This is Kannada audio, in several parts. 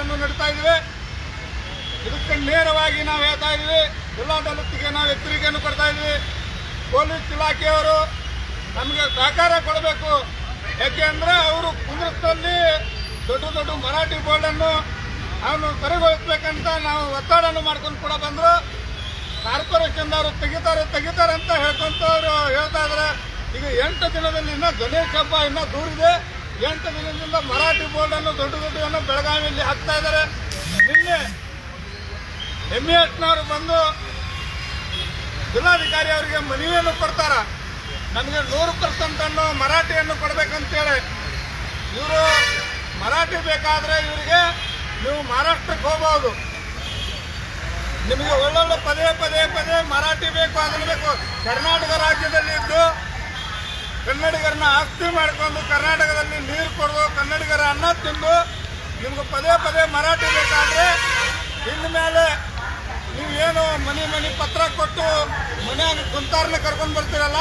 ಹೋರಾಟವನ್ನು ನಡೆಸ್ತಾ ಇದ್ದೇವೆ ಇದಕ್ಕೆ ನೇರವಾಗಿ ನಾವು ಹೇಳ್ತಾ ಇದ್ದೀವಿ ಜಿಲ್ಲಾಡಳಿತಕ್ಕೆ ನಾವು ಎಚ್ಚರಿಕೆಯನ್ನು ಕೊಡ್ತಾ ಇದ್ದೀವಿ ಪೊಲೀಸ್ ಇಲಾಖೆಯವರು ನಮಗೆ ಸಹಕಾರ ಕೊಡಬೇಕು. ಯಾಕೆ ಅಂದ್ರೆ ಅವರು ಕುಂದ್ರದಲ್ಲಿ ದೊಡ್ಡ ದೊಡ್ಡ ಮರಾಠಿ ಬೋರ್ಡನ್ನು ಅವನು ಕರೆಗೊಳಿಸ್ಬೇಕಂತ ನಾವು ಒತ್ತಡವನ್ನು ಮಾಡ್ಕೊಂಡು ಕೂಡ ಬಂದರು. ಕಾರ್ಪೊರೇಷನ್ದವರು ತೆಗಿತಾರೆ ತೆಗಿತಾರೆ ಅಂತ ಹೇಳ್ಕೊಂತ ಅವರು ಹೇಳ್ತಾ ಇದ್ದಾರೆ ಈಗ ಎಂಟು ದಿನದಲ್ಲಿ ಇನ್ನೂ ಗಣೇಶ್ ಹಬ್ಬ ಇನ್ನೂ ದೂರಿದೆ. ಎಂಟು ದಿನದಿಂದ ಮರಾಠಿ ಬೋರ್ಡನ್ನು ದೊಡ್ಡ ದೊಡ್ಡವನ್ನು ಬೆಳಗಾವಿಯಲ್ಲಿ ಹಾಕ್ತಾ ಇದ್ದಾರೆ. ನಿನ್ನೆ ಎಂ ಎಸ್ನವರು ಬಂದು ಜಿಲ್ಲಾಧಿಕಾರಿ ಅವರಿಗೆ ಮನವಿಯನ್ನು ಕೊಡ್ತಾರ. ನಮಗೆ ನೂರು ಪರ್ಸೆಂಟ್ ಅನ್ನು ಮರಾಠಿಯನ್ನು ಕೊಡ್ಬೇಕಂತೇಳಿ. ಇವರು ಮರಾಠಿ ಬೇಕಾದ್ರೆ ಇವರಿಗೆ ನೀವು ಮಹಾರಾಷ್ಟ್ರಕ್ಕೆ ಹೋಗಬಹುದು ನಿಮಗೆ ಒಳ್ಳೊಳ್ಳೆ ಪದೇ ಪದೇ ಪದೇ ಮರಾಠಿ ಬೇಕು, ಅದನ್ನು ಬೇಕು. ಕರ್ನಾಟಕ ರಾಜ್ಯದಲ್ಲಿ ಇದ್ದು ಕನ್ನಡಿಗರನ್ನ ಆಸ್ತಿ ಮಾಡಿಕೊಂಡು ಕರ್ನಾಟಕದಲ್ಲಿ ನೀರು ಕೊಡೋದು ಕನ್ನಡಿಗರ ಅನ್ನ ತಿಂದು ನಿಮ್ಗೆ ಪದೇ ಪದೇ ಮರಾಠಿ ಬೇಕಾದ್ರೆ ಇನ್ನು ಮೇಲೆ ನೀವು ಏನು ಮನೆ ಮನೆ ಪತ್ರ ಕೊಟ್ಟು ಮನ್ಯಾಗ ಕುಂತಾರನ್ನ ಕರ್ಕೊಂಡು ಬರ್ತೀರಲ್ಲ,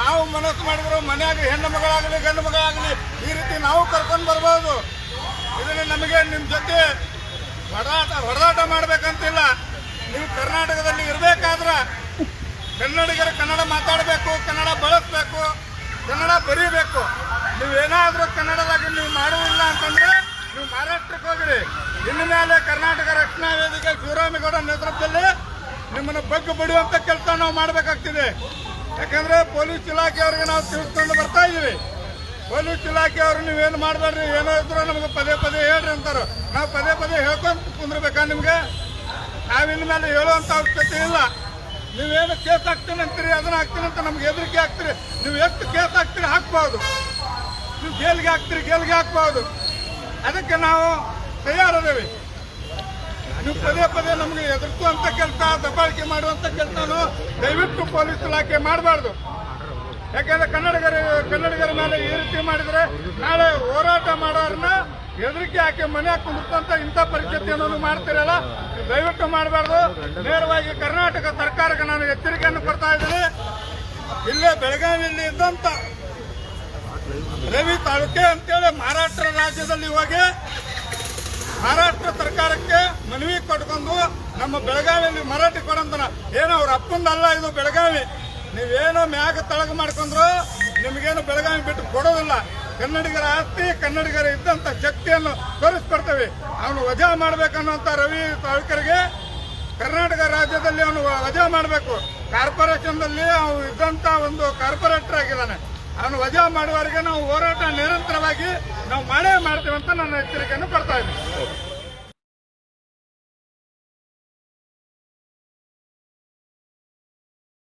ನಾವು ಮನಸ್ಸು ಮಾಡಿದ್ರು ಮನೆಯಾಗ ಹೆಣ್ಣು ಮಗಳಾಗಲಿ, ಗಂಡು ಮಗಳಾಗಲಿ ಈ ರೀತಿ ನಾವು ಕರ್ಕೊಂಡು ಬರ್ಬೋದು. ಇದನ್ನು ನಮಗೆ ನಿಮ್ಮ ಜೊತೆ ಹೊಡೆದಾಟ ಹೊಡೆದಾಟ ಮಾಡಬೇಕಂತಿಲ್ಲ. ನೀವು ಕರ್ನಾಟಕದಲ್ಲಿ ಇರಬೇಕಾದ್ರೆ ಕನ್ನಡಿಗರು ಕನ್ನಡ ಮಾತಾಡಬೇಕು, ಕನ್ನಡ ಬಳಸಬೇಕು. ಕನ್ನಡ ಬರೀಬೇಕು. ನೀವೇನಾದರೂ ಕನ್ನಡದಾಗಿ ನೀವು ಮಾಡುವುದಿಲ್ಲ ಅಂತಂದ್ರೆ ನೀವು ಮಹಾರಾಷ್ಟ್ರಕ್ಕೆ ಹೋಗಿರಿ. ಇನ್ನು ಮೇಲೆ ಕರ್ನಾಟಕ ರಕ್ಷಣಾ ವೇದಿಕೆ ಶಿವರಾಮೇಗೌಡ ನೇತೃತ್ವದಲ್ಲಿ ನಿಮ್ಮನ್ನು ಬಗ್ಗು ಬಡಿಯುವಂತ ಕೆಲಸ ನಾವು ಮಾಡಬೇಕಾಗ್ತಿದೆ. ಯಾಕಂದ್ರೆ ಪೊಲೀಸ್ ಇಲಾಖೆಯವರಿಗೆ ನಾವು ತಿಳಿಸ್ಕೊಂಡು ಬರ್ತಾ ಇದ್ದೀವಿ. ಪೊಲೀಸ್ ಇಲಾಖೆಯವರು ನೀವೇನು ಮಾಡಬೇಡ್ರಿ, ಏನೋ ಇದ್ರು ನಮಗೆ ಪದೇ ಪದೇ ಹೇಳ್ರಿ ಅಂತಾರೆ. ನಾವು ಪದೇ ಪದೇ ಹೇಳ್ಕೊಂಡು ಕುಂದ್ರಬೇಕಾ ನಿಮ್ಗೆ? ನಾವಿನ ಮೇಲೆ ಹೇಳುವಂತ ಅವಶ್ಯಕತೆ ಇಲ್ಲ. ನೀವೇನು ಕೇಸ್ ಹಾಕ್ತೀನಿ ಅಂತೀರಿ? ಅದನ್ನ ಅಂತ ನಮ್ಗೆ ಹೆದರಿಕೆ ಹಾಕ್ತೀರಿ? ನೀವು ಎಷ್ಟು ಕೇಸ್ ಹಾಕ್ತೀರಿ ಹಾಕ್ಬಾರ್ದು. ನೀವು ಗೇಲ್ಗೆ ಹಾಕ್ತೀರಿ ಗೇಲ್ಗೆ ಹಾಕ್ಬಾರ್ದು. ಅದಕ್ಕೆ ನಾವು ತಯಾರದೇವಿ ನೀವು ಪದೇ ಪದೇ ನಮಗೆ ಎದುರಿಸುವಂತ ಕೆಲಸ, ದಬ್ಬಾಳಿಕೆ ಮಾಡುವಂತ ಕೆಲಸನು ದಯವಿಟ್ಟು ಪೊಲೀಸ್ ಇಲಾಖೆ ಮಾಡಬಾರ್ದು. ಯಾಕಂದ್ರೆ ಕನ್ನಡಿಗರ ಕನ್ನಡಿಗರ ಮೇಲೆ ಈ ರೀತಿ ಮಾಡಿದ್ರೆ ನಾಳೆ ಹೋರಾಟ ಮಾಡೋರನ್ನ ಹೆದರಿಕೆ ಹಾಕಿ ಮನೆ ಹಾಕೊಂಡು ಇಂಥ ಪರಿಸ್ಥಿತಿಯನ್ನು ಮಾಡ್ತಿರಲ್ಲ, ದಯವಿಟ್ಟು ಮಾಡಬಾರ್ದು. ನೇರವಾಗಿ ಕರ್ನಾಟಕ ಸರ್ಕಾರಕ್ಕೆ ನಾನು ಎಚ್ಚರಿಕೆಯನ್ನು ಕೊಡ್ತಾ ಇದ್ದೀನಿ. ಇಲ್ಲೇ ಬೆಳಗಾವಿಯಲ್ಲಿ ಇದ್ದಂತ ರವಿ ತಾಲೂಕೆ ಅಂತೇಳಿ ಮಹಾರಾಷ್ಟ್ರ ರಾಜ್ಯದಲ್ಲಿ ಹೋಗಿ ಮಹಾರಾಷ್ಟ್ರ ಸರ್ಕಾರಕ್ಕೆ ಮನವಿ ಕೊಟ್ಕೊಂಡು ನಮ್ಮ ಬೆಳಗಾವಿಯಲ್ಲಿ ಮರಾಠಿ ಕೊಡಂತನ. ಏನೋ ಅವ್ರ ಅಪ್ಪಂದಲ್ಲ ಇದು ಬೆಳಗಾವಿ. ನೀವೇನೋ ಮ್ಯಾಗ ತಳಗ ಮಾಡ್ಕೊಂಡ್ರು, ನಿಮಗೇನು ಬೆಳಗಾವಿ ಬಿಟ್ಟು ಕೊಡೋದಿಲ್ಲ. ಕನ್ನಡಿಗರ ಆಸ್ತಿ, ಕನ್ನಡಿಗರ ಇದ್ದಂತ ಶಕ್ತಿಯನ್ನು ತೋರಿಸ್ಕೊಡ್ತೇವೆ. ಅವನು ವಜಾ ಮಾಡ್ಬೇಕನ್ನುವಂತ ರವಿ ತಾಲೂಕರಿಗೆ ಕರ್ನಾಟಕ ರಾಜ್ಯದಲ್ಲಿ ಅವನು ವಜಾ ಮಾಡಬೇಕು. ಕಾರ್ಪೊರೇಷನ್ದಲ್ಲಿ ಅವನು ಇದ್ದಂತ ಒಂದು ಕಾರ್ಪೊರೇಟರ್ ಆಗಿದ್ದಾನೆ. ಅವನು ವಜಾ ಮಾಡುವವರೆಗೆ ನಾವು ಹೋರಾಟ ನಿರಂತರವಾಗಿ ನಾವು ಮಾಡೇ ಮಾಡ್ತೇವೆ ಅಂತ ನನ್ನ ಎಚ್ಚರಿಕೆಯನ್ನು ಕೊಡ್ತಾ ಇದ್ದೀನಿ.